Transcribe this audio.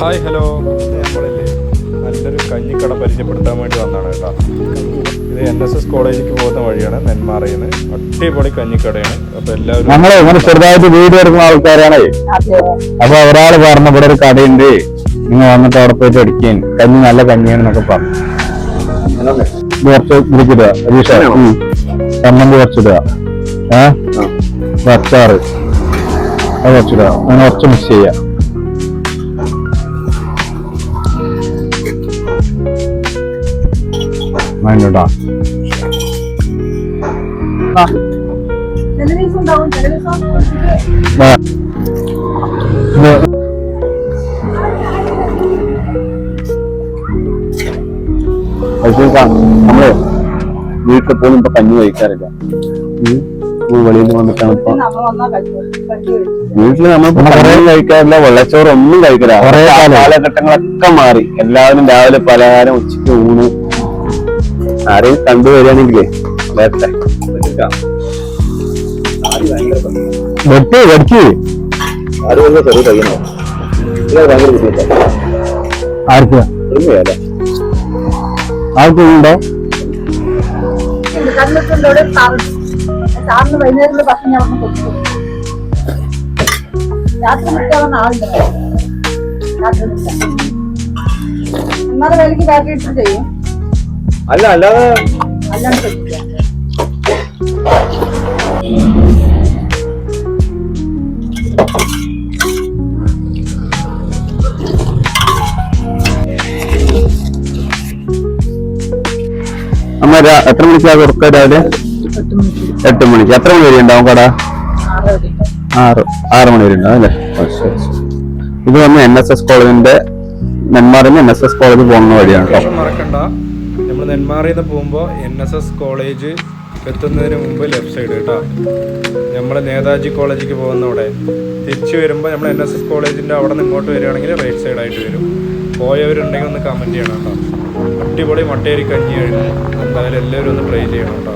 Hi hello. നമ്മളില്ലേ നല്ലൊരു കഞ്ഞിക്കട പരിചയപ്പെടുത്താൻ വേണ്ടി വന്നതാണ് കേട്ടോ. ഇത് എൻ എസ് എസ് കോളേജിലേക്ക് പോകുന്ന വഴിയാണ് നെന്മാറയിൽ നിന്ന് അടിപൊളി കഞ്ഞിക്കടയാണ്. അപ്പൊ എല്ലാവരും നമ്മളെ ഇങ്ങനെ ചെറുതായിട്ട് വീട് എടുക്കുന്ന ആൾക്കാരാണേ. അപ്പൊ ഒരാൾ പറഞ്ഞു ഇവിടെ ഒരു കടയുണ്ട്. നിങ്ങൾ വന്നിട്ട് അവിടെ പോയിട്ട് അടിക്കാൻ കഞ്ഞി നല്ല കഞ്ഞിയാണെന്നൊക്കെ പറഞ്ഞു. കുറച്ച് ഇതിലേക്കിടുക അരീഷ ചമ്മന്തി കുറച്ചിടുക. ഏ? ഇത് അച്ചാറ് അത് കുറച്ചിടുക. അങ്ങനെ കുറച്ച് മിക്സ് ചെയ്യാം വേണ്ടട്ടാ നമ്മൾ വീട്ടിൽ പോലും ഇപ്പൊ കഞ്ഞി കഴിക്കാറില്ല. വെളിയിൽ നിന്ന് വന്നിട്ടാണ് ഇപ്പൊ. വീട്ടിൽ നമ്മൾ കറിയും കഴിക്കാറില്ല വെള്ളച്ചോറ് ഒന്നും കഴിക്കില്ല കാലഘട്ടങ്ങളൊക്കെ മാറി. എല്ലാവരും രാവിലെ പലഹാരം ഉച്ചയ്ക്ക് ഊണ് ആരെയും കണ്ടുവരികയാണെങ്കിലേ നേരത്തെ. വെട്ടി വെട്ടി. അത് വന്ന് ചെറിയ കഴിയണോ ഭയങ്കര ഇവിടെ സാറ് സാറിന് വൈകുന്നേരത്തിൽ ഭക്ഷണം ഞാൻ കൊടുക്കും രാത്രി നിൽക്കാൻ ആളുണ്ട് രാത്രി എന്നാലും വേലയ്ക്ക് ബാറ്ററി ഇട്ട് ചെയ്യും. അല്ല അല്ലാതെ അല്ലാണ്ട് അമ്മ എത്ര മണിക്കാ തുറക്കുക രാവിലെ? എട്ട് മണിക്ക്. എത്ര മണി വരെ ഉണ്ടാവും കട? ആറ്. ആറ് മണി വരെ ഉണ്ടാവും അല്ലേ. ഇത് വന്ന് എൻ എസ് എസ് കോളേജിന്റെ നെന്മാറിന് എൻ എസ് എസ് കോളേജ് പോകുന്ന വഴിയാണ് കേട്ടോ. നമ്മൾ നെന്മാറിയിൽ നിന്ന് പോകുമ്പോൾ എൻ എസ് എസ് കോളേജ് എത്തുന്നതിന് മുമ്പ് ലെഫ്റ്റ് സൈഡ് കേട്ടോ നമ്മൾ നേതാജി കോളേജിലേക്ക് പോകുന്ന അവിടെ തിരിച്ചു വരുമ്പോൾ നമ്മൾ എൻ എസ് എസ് കോളേജിന്റെ അവിടെ നിന്ന് ഇങ്ങോട്ട് വരികയാണെങ്കിൽ റൈറ്റ് സൈഡായിട്ട് വരും. പോയവരുണ്ടെങ്കിൽ ഒന്ന് കമന്റ് ചെയ്യണം കേട്ടോ അടിപൊളി മട്ടേരി കഞ്ഞിയായിരുന്നു എന്തായാലും എല്ലാവരും ഒന്ന് ട്രൈ ചെയ്യണം കേട്ടോ